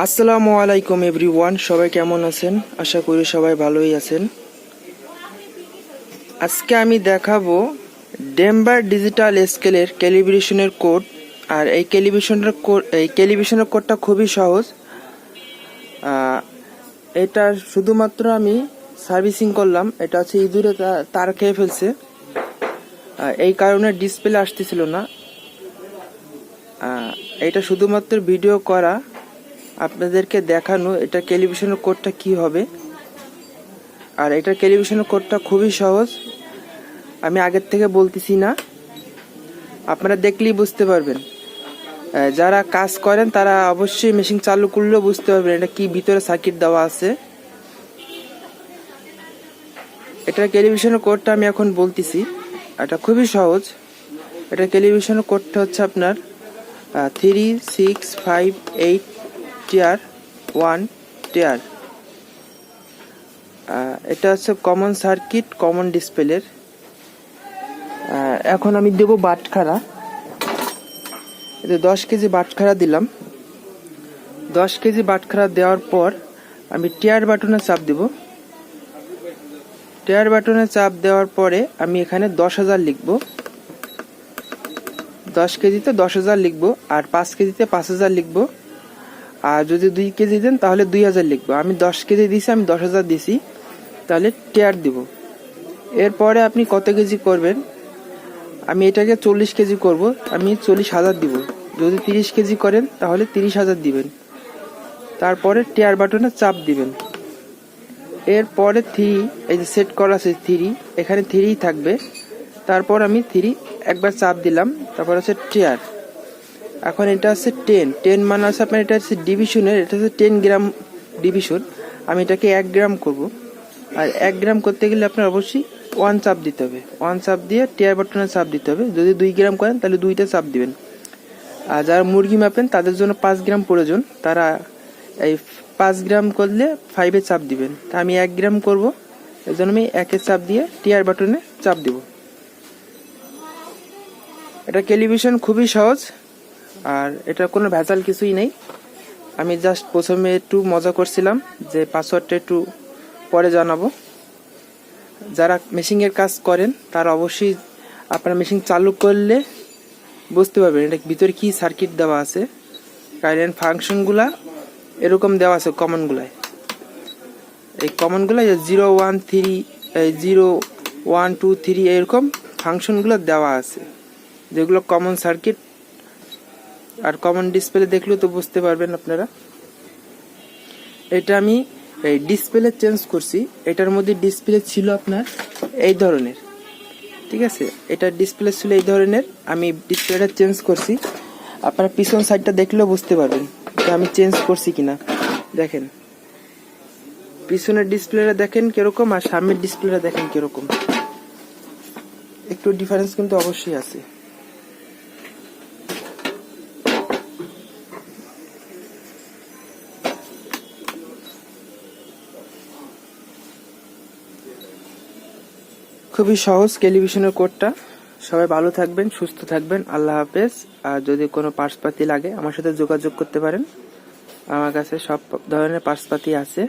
আসসালামু আলাইকুম এভরিওয়ান, সবাই কেমন আছেন? আশা করি সবাই ভালোই আছেন। আজকে আমি দেখাবো ডেম্বার ডিজিটাল স্কেলের ক্যালিব্রেশনের কোড, আর এই ক্যালিব্রেশনের কোড এই ক্যালিব্রেশনের কোডটা খুবই সহজ। এটা শুধুমাত্র আমি সার্ভিসিং করলাম, এটা হচ্ছে ইঁদুরে তার খেয়ে ফেলছে। এই কারণে ডিসপ্লে আসতেছিল না। এটা শুধুমাত্র ভিডিও করা আপনাদেরকে দেখানো এটা ক্যালিব্রেশনের কোডটা কি হবে? আর এটা ক্যালিব্রেশনের কোডটা খুবই সহজ। আমি আগের থেকে বলতেছি না। আপনারা দেখলেই বুঝতে পারবেন। যারা কাজ করেন, তারা অবশ্যই মেশিন চালু করলেও বুঝতে পারবেন এটা কি ভিতরে সার্কিট দেওয়া আছে। এটার ক্যালিব্রেশনের কোডটা আমি এখন বলতেছি। এটা খুবই সহজ। এটা ক্যালিব্রেশনের কোডটা হচ্ছে আপনার three six five eight tier, one tier. এটা হচ্ছে কমন সার্কিট কমন ডিসপ্লের এখন আমি দেবো বাটখারা। এতে দশ কেজি বাটখারা দিলাম। দশ কেজি বাটখারা দেওয়ার পর আমি টিয়ার বাটনে চাপ দেব। টিয়ার বাটনে চাপ দেওয়ার পরে আমি এখানে দশ হাজার লিখব। দশ কেজিতে দশ হাজার লিখব আর পাঁচ কেজিতে পাঁচ হাজার লিখব। আর যদি দুই কেজি দেন, তাহলে দুই হাজার লিখব। আমি দশ কেজি দিছি, আমি দশ হাজার দিছি, তাহলে টেয়ার দিব। এরপরে আপনি কত কেজি করবেন? আমি এটাকে চল্লিশ কেজি করব, আমি চল্লিশ হাজার দিব। যদি তিরিশ কেজি করেন, তাহলে তিরিশ হাজার দিবেন। তারপরে টেয়ার বাটনে চাপ দিবেন। এরপরে থ্রি এই যে সেট করা আছে থ্রি এখানে থ্রি থাকবে। তারপর আমি থ্রি একবার চাপ দিলাম, তারপর হচ্ছে টেয়ার এখন এটা হচ্ছে টেন টেন মানে হচ্ছে আপনার এটা হচ্ছে ডিভিশনের এটা হচ্ছে টেন গ্রাম ডিভিশন আমি এটাকে এক গ্রাম করব। আর এক গ্রাম করতে গেলে আপনার অবশ্যই ওয়ান চাপ দিতে হবে। ওয়ান চাপ দিয়ে টিয়ার বাটনে চাপ দিতে হবে। যদি দুই গ্রাম করেন, তাহলে দুইটা চাপ দিবেন। আর যারা মুরগি মাপেন, তাদের জন্য পাঁচ গ্রাম প্রয়োজন। তারা এই পাঁচ গ্রাম করলে ফাইভে চাপ দিবেন। তা আমি এক গ্রাম করব। এই জন্য আমি একের চাপ দিয়ে টিয়ার বাটনে চাপ দিব। এটা ক্যালিব্রেশন খুবই সহজ। আর এটা কোনো ভেজাল কিছুই নেই। আমি জাস্ট প্রথমে একটু মজা করছিলাম যে পাসওয়ার্ডটা একটু পরে জানাব। যারা মেশিংয়ের কাজ করেন, তারা অবশ্যই আপনার মেশিন চালু করলে বুঝতে পারবেন এটা ভিতরে কি সার্কিট দেওয়া আছে। কারেন্ট ফাংশনগুলা এরকম দেওয়া আছে কমনগুলায় এই কমনগুলো zero one three zero one two three এরকম ফাংশনগুলো দেওয়া আছে। যেগুলো কমন সার্কিট আর কমন ডিসপ্লে দেখলেও তো বুঝতে পারবেন আপনারা। এটা আমি, এই ডিসপ্লে চেঞ্জ করছি। এটার মধ্যে ডিসপ্লে ছিল আপনার এই ধরনের। ঠিক আছে? এটা ডিসপ্লে ছিল এই ধরনের। আমি ডিসপ্লেটা চেঞ্জ করছি। আপনারা পিছন সাইডটা দেখলেও বুঝতে পারবেন যে আমি চেঞ্জ করছি কিনা। দেখেন। পিছনের ডিসপ্লেটা দেখেন কীরকম আর সামনের ডিসপ্লেটা দেখেন কীরকম। একটু ডিফারেন্স কিন্তু অবশ্যই আছে। খুবই সহজ টেলিভিশনের কোডটা। সবাই ভালো থাকবেন, সুস্থ থাকবেন। আল্লাহ হাফেজ। আর যদি কোনো পার্সপাতি লাগে, আমার সাথে যোগাযোগ করতে পারেন। আমার কাছে সব ধরনের পার্সপাতি আছে।